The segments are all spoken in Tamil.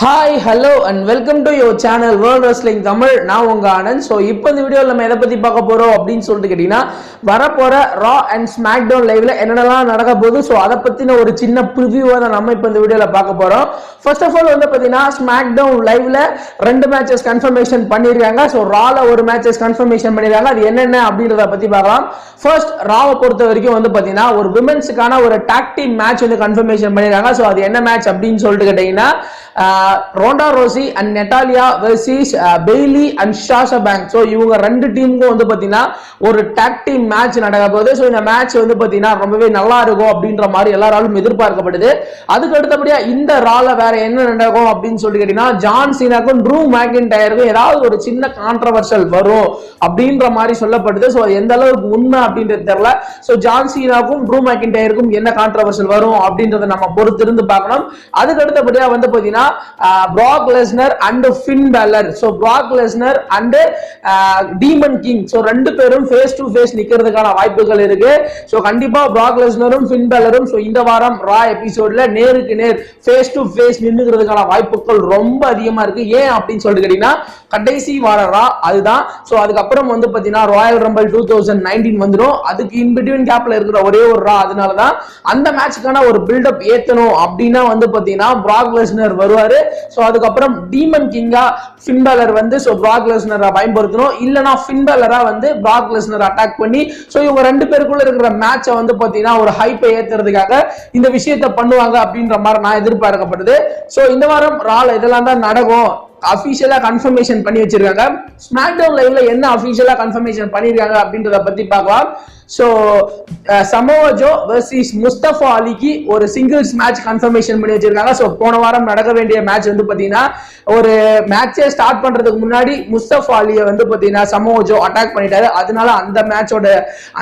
Hi hello and welcome to your channel world wrestling Tamil நான் உங்க ஆனந்த். ஸோ இப்போ இந்த வீடியோவில் நம்ம எதை பத்தி பார்க்க போறோம் அப்படின்னு சொல்லிட்டு கேட்டீங்கன்னா வரப்போற ரா அண்ட் ஸ்மாக் டவுன் லைவ்ல என்னென்னலாம் நடக்க போகுது? ஸோ அதை பத்தின ஒரு சின்ன ப்ரிவியூவை தான் நம்ம இப்போ இந்த வீடியோவில் பார்க்க போறோம். ஃபர்ஸ்ட் ஆஃப் ஆல் வந்து பார்த்தீங்கன்னா ஸ்மாக் டவுன் லைவ்ல ரெண்டு மேட்சஸ் கன்ஃபர்மேஷன் பண்ணியிருக்காங்க. ஸோ ரால ஒரு மேட்சஸ் கன்ஃபர்மேஷன் பண்ணியிருக்காங்க. அது என்னென்ன அப்படின்றத பத்தி பார்க்கலாம். ஃபர்ஸ்ட் ராவை பொறுத்த வரைக்கும் வந்து பார்த்தீங்கன்னா ஒரு விமென்ஸுக்கான ஒரு டாக்டிங் மேட்ச் வந்து கன்ஃபர்மேஷன் பண்ணியிருக்காங்க. ஸோ அது என்ன மேட்ச் அப்படின்னு சொல்லிட்டு கேட்டீங்கன்னா Ronda Rousey and Natalya versus Bayley and Sasha Banks so இவங்க ரெண்டு டீமுக்கும் வந்து பார்த்தீங்கன்னா ஒரு டேக் டீம் மேட்ச் நடக்க போகுது. ஸோ இந்த மேட்ச் வந்து பார்த்தீங்கன்னா ரொம்பவே நல்லா இருக்கும் அப்படின்ற மாதிரி எல்லாராலும் எதிர்பார்க்கப்படுது. அதுக்கு அடுத்தபடியா இந்த ரால வேற என்ன நடக்கும் அப்படின்னு சொல்லிட்டு கேட்டீங்கன்னா ஜான் சீனாக்கும் ட்ரூ மேக்கின்டயருக்கும் ஏதாவது ஒரு சின்ன கான்ட்ரவர்ஷல் வரும் அப்படின்ற மாதிரி சொல்லப்படுது. ஸோ எந்த அளவுக்கு உண்மை அப்படின்றது தெரியல. ஸோ ஜான் சீனாக்கும் ட்ரூ மேக்கின்டயருக்கும் என்ன கான்ட்ரவர்ஷல் வரும் அப்படின்றத நம்ம பொறுத்திருந்து பார்க்கணும். அதுக்கு அடுத்தபடியா வந்து பார்த்தீங்கன்னா Brock Lesnar and Finn Balor so Brock Lesnar and Demon King so ரெண்டு பேரும் ஃபேஸ் டு ஃபேஸ் நிற்கிறதுக்கான வாய்ப்புகள் இருக்கு. ஸோ கண்டிப்பாக பிராக் லெஸ்னரும் ஃபின் பேலரும் ஸோ இந்த வாரம் ரா எபிசோட்ல நேருக்கு நேர் ஃபேஸ் டு ஃபேஸ் நின்றுக்கிறதுக்கான வாய்ப்புகள் ரொம்ப அதிகமாக இருக்கு. ஏன் அப்படின்னு சொல்லிட்டு கேட்டீங்கன்னா கடைசி வார ரா அதுதான். ஸோ அதுக்கப்புறம் வந்து பார்த்தீங்கன்னா Royal Rumble two thousand nineteen வந்துடும் அதுக்கு இன்பிட்வீன் கேப்பில் கேப்ல இருக்கிற ஒரே ஒரு ரா அதனால தான் அந்த மேட்சுக்கான ஒரு பில்டப் ஏற்றணும் அப்படின்னா வந்து பார்த்தீங்கன்னா பிராக் லெஸ்னர் வருவாரு. ஸோ அதுக்கப்புறம் டீமன் கிங்கா ஃபின்பேலர் வந்து ஸோ பிராக் லெஸ்னரை பயன்படுத்தணும். இல்லைனா ஃபின்பேலரா வந்து பிராக் லெஸ்னர் அட்டாக் பண்ணி ஸோ இவங்க ரெண்டு பேருக்குள்ள இருக்கிற மேட்சை வந்து பார்த்தீங்கன்னா ஒரு ஹைப்பை ஏத்துறதுக்காக இந்த விஷயத்த பண்ணுவாங்க அப்படின்ற மாதிரி நான் எதிர்பார்க்கப்படுது ஸோ இந்த வாரம் ரால் இதெல்லாம் தான் நடக்கும். அபிஷியலா கன்ஃபர்மேஷன் பண்ணி வச்சிருக்காங்க. ஸ்மாக் டவுன் லைவ்ல என்ன அபிஷியலா கன்ஃபர்மேஷன் பண்ணிருக்காங்க அப்படின்றத பத்தி பார்க்கலாம். ஸோ சமோஜோ வர்சஸ் முஸ்தபா அலிக்கு ஒரு சிங்கிள்ஸ் மேட்ச் கன்ஃபர்மேஷன் பண்ணி வச்சிருக்காங்க. ஸோ போன வாரம் நடக்க வேண்டிய மேட்ச் வந்து பார்த்தீங்கன்னா ஒரு மேட்சே ஸ்டார்ட் பண்றதுக்கு முன்னாடி முஸ்தபா அலியை வந்து பார்த்தீங்கன்னா சமோஜோ அட்டாக் பண்ணிட்டாரு. அதனால அந்த மேட்சோட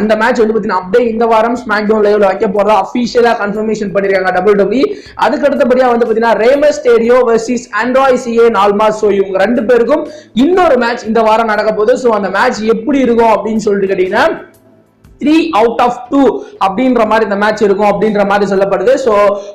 அந்த மேட்ச் வந்து பார்த்தீங்கன்னா அப்படியே இந்த வாரம் ஸ்மாக் டவுன் லைவ்ல வைக்க போறதா அஃபிஷியலாக கன்ஃபர்மேஷன் பண்ணிருக்காங்க டபிள்யூ டபிள்யூ அதுக்கு அடுத்தபடியா வந்து பார்த்தீங்கன்னா Rey Mysterio versus Andrade Cien நால்மா so இவங்க ரெண்டு பேருக்கும் இன்னொரு மேட்ச் இந்த வாரம் நடக்க போகுது. ஸோ அந்த மேட்ச் எப்படி இருக்கும் அப்படின்னு சொல்லிட்டு கேட்டீங்கன்னா த்ரீ அவுட் ஆஃப் டூ அப்படின்ற மாதிரி இந்த மேட்ச் இருக்கும் அப்படின்ற மாதிரி சொல்லப்படுது. ஸோ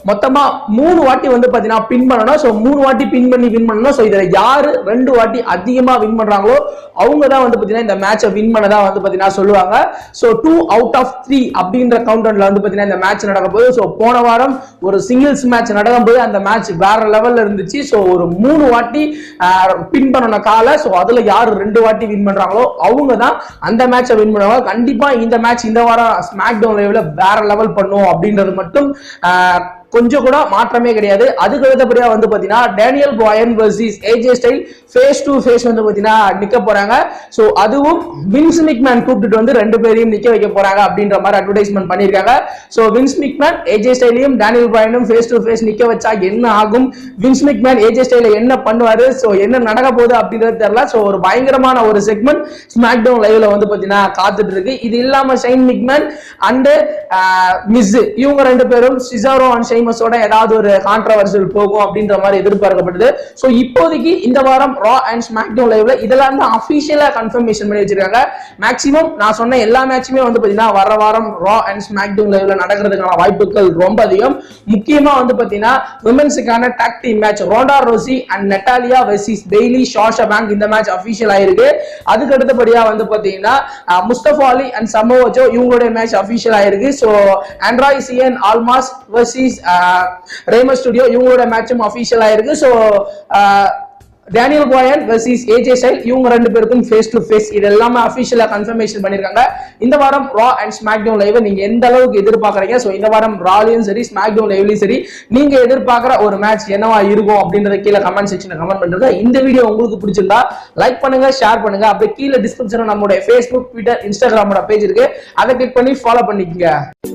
மொத்தமாக மூணு வாட்டி வந்து பார்த்தீங்கன்னா பின் பண்ணணும். ஸோ மூணு வாட்டி பின் பண்ணி வின் பண்ணணும். ஸோ இதில் யார் ரெண்டு வாட்டி அதிகமாக வின் பண்ணுறாங்களோ அவங்க தான் வந்து பார்த்தீங்கன்னா இந்த மேட்சை வின் பண்ணதா வந்து பார்த்தீங்கன்னா சொல்லுவாங்க. So two out of three அப்படின்ற கவுண்டனில் வந்து பார்த்தீங்கன்னா இந்த மேட்ச் நடக்க போது ஸோ போன வாரம் ஒரு சிங்கிள்ஸ் மேட்ச் நடக்கும்போது அந்த மேட்ச் வேற லெவலில் இருந்துச்சு. ஸோ ஒரு மூணு வாட்டி பின் பண்ணணும் காலை. ஸோ அதில் யார் ரெண்டு வாட்டி வின் பண்ணுறாங்களோ அவங்க தான் அந்த மேட்சை வின் பண்ணுவாங்க. கண்டிப்பாக இந்த மேட்ச் இந்த வாரம் ஸ்மாக் டவுன் லைவ்ல வேற லெவல் பண்ணும் அப்படின்றது மட்டும் ஆஹ், கொஞ்சம் கூட மாற்றமே கிடையாது. அதுக்கு அடுத்தபடியா வந்து பாத்தீங்கன்னா Daniel Bryan versus AJ Styles face to face வந்து பாத்தீங்கன்னா நிக்க போறாங்க. சோ அதுவும் வின்ஸ் மிக்மேன் கூப்பிட்டுட்டு வந்து ரெண்டு பேரையும் நிக்க வைக்க போறாங்க அப்படின்ற மாதிரி அட்வர்டைஸ்மெண்ட் பண்ணிருக்காங்க சோ வின்ஸ் மிக்மேன் ஏஜே ஸ்டைலையும் டேனியல் பாயனும் ஃபேஸ் டு ஃபேஸ் நிக்க வச்சா என்ன ஆகும்? வின்ஸ் மிக்மேன் ஏஜே ஸ்டைல என்ன பண்ணுவாரு? சோ என்ன நடக்க போகுது அப்படின்றது தெரியல. சோ ஒரு பயங்கரமான ஒரு செக்மெண்ட் ஸ்மாக் டவுன் லைவ்ல வந்து பாத்தீங்கன்னா காத்துட்டு இருக்கு. இது இல்லாம ஷைன் மிக்மேன் அண்ட் மிஸ் இவங்க ரெண்டு பேரும் சிசாரோ அண்ட் ஷைன் ஃபேமஸோட ஏதாவது ஒரு கான்ட்ரவர்சியல் போகும் அப்படின்ற மாதிரி எதிர்பார்க்கப்படுது ஸோ இப்போதைக்கு இந்த வாரம் ரா அண்ட் ஸ்மாக் டவுன் லைவ்ல இதெல்லாம் தான் அஃபிஷியலா கன்ஃபர்மேஷன் பண்ணி வச்சிருக்காங்க. மேக்ஸிமம் நான் சொன்ன எல்லா மேட்சுமே வந்து பாத்தீங்கன்னா வர வாரம் ரா அண்ட் ஸ்மாக் டவுன் லைவ்ல நடக்கிறதுக்கான வாய்ப்புகள் ரொம்ப அதிகம். முக்கியமா வந்து பாத்தீங்கன்னா விமன்ஸுக்கான tag team match Ronda Rousey and Natalya versus Bayley Sasha Banks இந்த மேட்ச் அஃபிஷியல் ஆயிருக்கு. அதுக்கு அடுத்தபடியா வந்து பாத்தீங்கன்னா முஸ்தபா அலி அண்ட் சமோஜோ இவங்களுடைய மேட்ச் அஃபிஷியல் ஆயிருக்கு. So Andrade Cien Almas versus Rey Mysterio இவங்களோட மேட்சும் அஃபீஷியல் ஆயிருக்கு ஸோ டேனியல் கோயன் வெர்சஸ் ஏஜே ஸ்டைல் இவங்க ரெண்டு பேருக்கும் ஃபேஸ் டு ஃபேஸ் இது எல்லாமே அஃபிஷியலாக கன்ஃபர்மேஷன் பண்ணியிருக்காங்க இந்த வாரம் Raw and SmackDown live நீங்க எந்த அளவுக்கு எதிர்பார்க்கறீங்க? ஸோ இந்த வாரம் ராலையும் சரி ஸ்மாக் டவுன் லைவ்லையும் சரி நீங்க எதிர்பார்க்குற ஒரு மேட்ச் என்னவா இருக்கும் அப்படின்றத கீழே கமெண்ட் செக்ஷனில் கமெண்ட் பண்ணுறது இந்த வீடியோ உங்களுக்கு பிடிச்சிருந்தா லைக் பண்ணுங்க ஷேர் பண்ணுங்க. அப்படியே கீழே டிஸ்கிரிப்ஷனில் நம்மளுடைய ஃபேஸ்புக் ட்விட்டர் இன்ஸ்டாகிராமோட பேஜ் இருக்கு. அதை கிளிக் பண்ணி ஃபாலோ பண்ணிக்கோங்க.